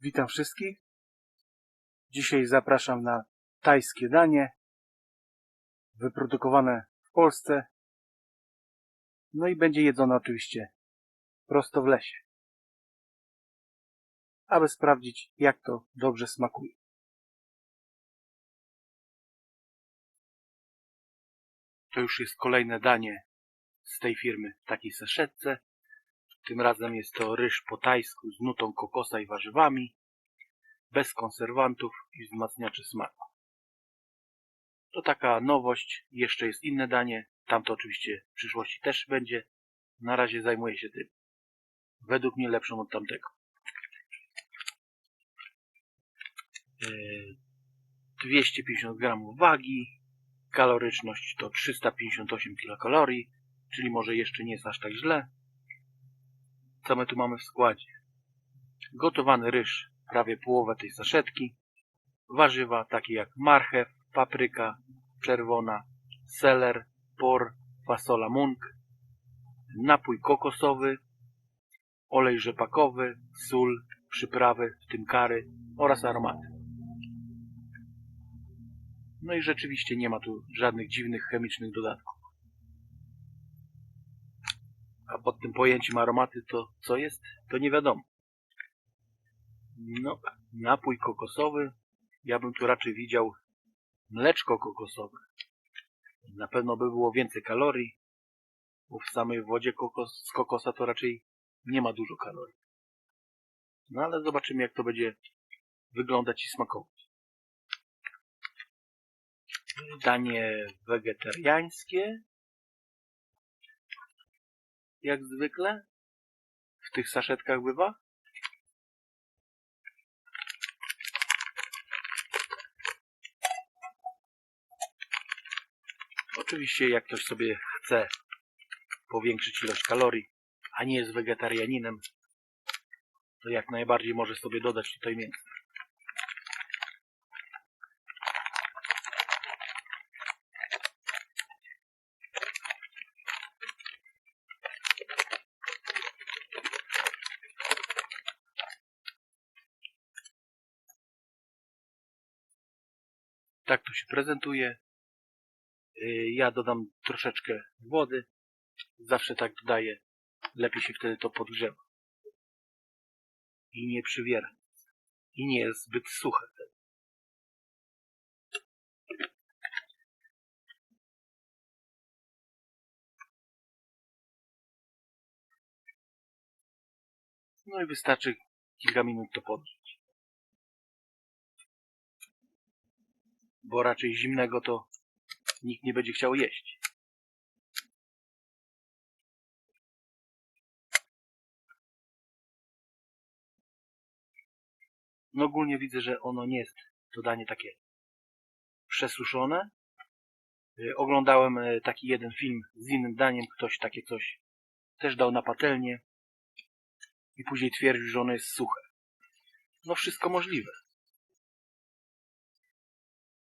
Witam wszystkich. Dzisiaj zapraszam na tajskie danie, wyprodukowane w Polsce. No i będzie jedzone oczywiście prosto w lesie, aby sprawdzić, jak to dobrze smakuje. To już jest kolejne danie z tej firmy w takiej saszetce. Tym razem jest to ryż po tajsku z nutą kokosa i warzywami, bez konserwantów i wzmacniaczy smaku. To taka nowość. Jeszcze jest inne danie. Tamto oczywiście w przyszłości też będzie. Na razie zajmuję się tym. Według mnie lepszą od tamtego. Yy, 250 gramów wagi. Kaloryczność to 358 kilokalorii, czyli może jeszcze nie jest aż tak źle. Co my tu mamy w składzie? Gotowany ryż, prawie połowę tej saszetki. Warzywa takie jak marchew, papryka czerwona, seler, por, fasola mung, napój kokosowy, olej rzepakowy, sól, przyprawy, w tym kary oraz aromaty. No i rzeczywiście nie ma tu żadnych dziwnych chemicznych dodatków. A pod tym pojęciem aromaty to co jest? To nie wiadomo. No, napój kokosowy. Ja bym tu raczej widział mleczko kokosowe. Na pewno by było więcej kalorii, bo w samej wodzie kokos, z kokosa to raczej nie ma dużo kalorii. No ale zobaczymy jak to będzie wyglądać i smakować. Danie wegetariańskie. Jak zwykle. W tych saszetkach bywa. Oczywiście jak ktoś sobie chce powiększyć ilość kalorii, a nie jest wegetarianinem, to jak najbardziej może sobie dodać tutaj mięso. Tak to się prezentuje. Yy, Ja dodam troszeczkę wody. Zawsze tak dodaję. Lepiej się wtedy to podgrzewa. I nie przywiera. I nie jest zbyt suche. No i wystarczy kilka minut to podgrzeć. Bo raczej zimnego to nikt nie będzie chciał jeść. No ogólnie widzę, że ono nie jest to danie takie przesuszone. Y, Oglądałem y, taki jeden film z innym daniem, ktoś takie coś też dał na patelnię i później twierdził, że ono jest suche. No wszystko możliwe.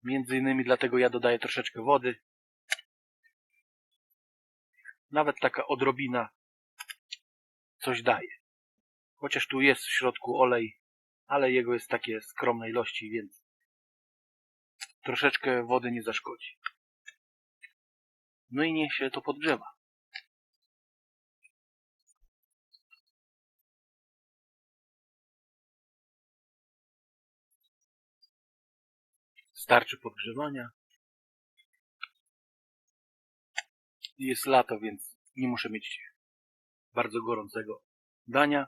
Między innymi dlatego ja dodaję troszeczkę wody. Nawet taka odrobina coś daje. Chociaż tu jest w środku olej, ale jego jest takie skromnej ilości, więc troszeczkę wody nie zaszkodzi. No i niech się to podgrzewa. Starczy podgrzewania. Jest lato, więc nie muszę mieć bardzo gorącego dania.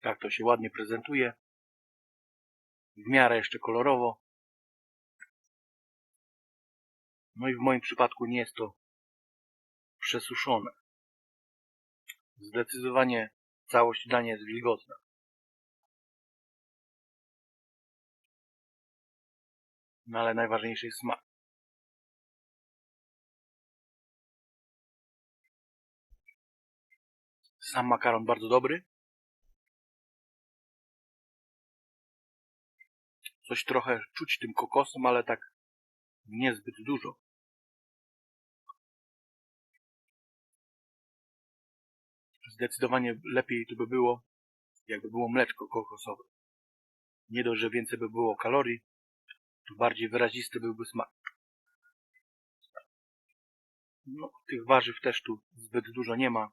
Tak to się ładnie prezentuje. W miarę jeszcze kolorowo. No i w moim przypadku nie jest to przesuszone. Zdecydowanie całość dania jest wilgotna. Ale najważniejszy jest smak. Sam makaron bardzo dobry. Coś trochę czuć tym kokosem, ale tak niezbyt dużo. Zdecydowanie lepiej to by było, jakby było mleczko kokosowe. Nie dość, że więcej by było kalorii, bardziej wyrazisty byłby smak. No, tych warzyw też tu zbyt dużo nie ma,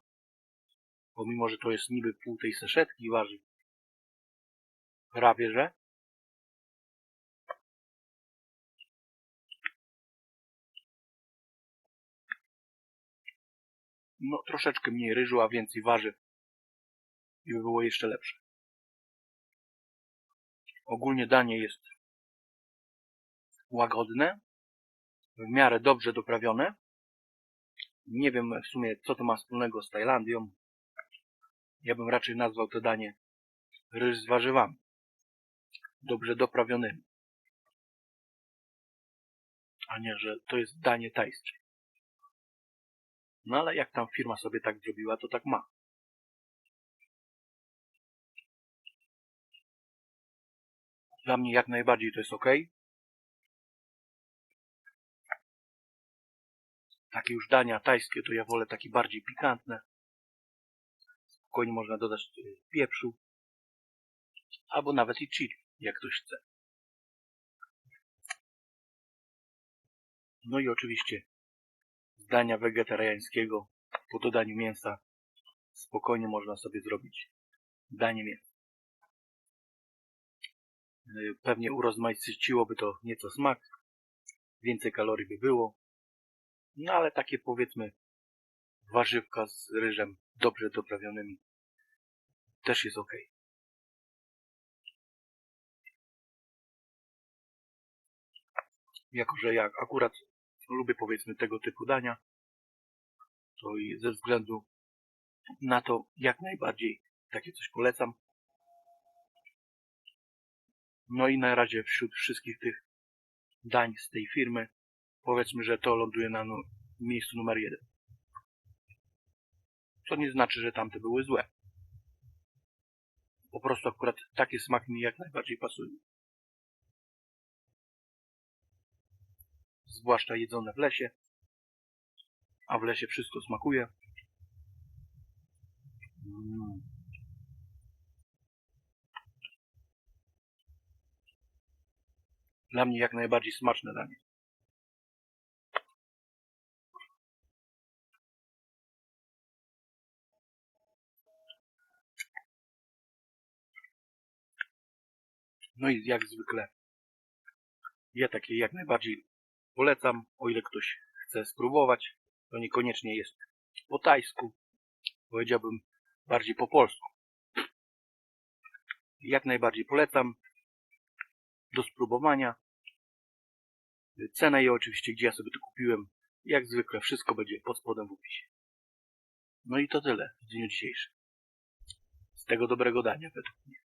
pomimo, że to jest niby pół tej saszetki warzyw. Prawie, że. No, troszeczkę mniej ryżu, a więcej warzyw. I by było jeszcze lepsze. Ogólnie danie jest łagodne, w miarę dobrze doprawione. Nie wiem w sumie, co to ma wspólnego z Tajlandią. Ja bym raczej nazwał to danie ryż z warzywami. Dobrze doprawionymi. A nie, że to jest danie tajskie. No ale jak tam firma sobie tak zrobiła, to tak ma. Dla mnie jak najbardziej to jest ok. Takie już dania tajskie to ja wolę takie bardziej pikantne. Spokojnie można dodać y, pieprzu. Albo nawet i chili, jak ktoś chce. No i oczywiście dania wegetariańskiego po dodaniu mięsa spokojnie można sobie zrobić danie mięsa. Y, Pewnie urozmaiciłoby to nieco smak, więcej kalorii by było, no ale takie powiedzmy warzywka z ryżem dobrze doprawionymi też jest ok. Jako, że ja akurat lubię powiedzmy tego typu dania, to i ze względu na to jak najbardziej takie coś polecam. No i na razie wśród wszystkich tych dań z tej firmy powiedzmy, że to ląduje na miejscu numer jeden. To nie znaczy, że tamte były złe. Po prostu akurat takie smaki mi jak najbardziej pasują. Zwłaszcza jedzone w lesie. A w lesie wszystko smakuje. Mm. Dla mnie jak najbardziej smaczne danie. No i jak zwykle ja takie jak najbardziej polecam, o ile ktoś chce spróbować. To niekoniecznie jest po tajsku, powiedziałbym bardziej po polsku. Jak najbardziej polecam do spróbowania. Cena i oczywiście, gdzie ja sobie to kupiłem. Jak zwykle wszystko będzie pod spodem w opisie. No i to tyle w dniu dzisiejszym. Z tego dobrego dania według mnie.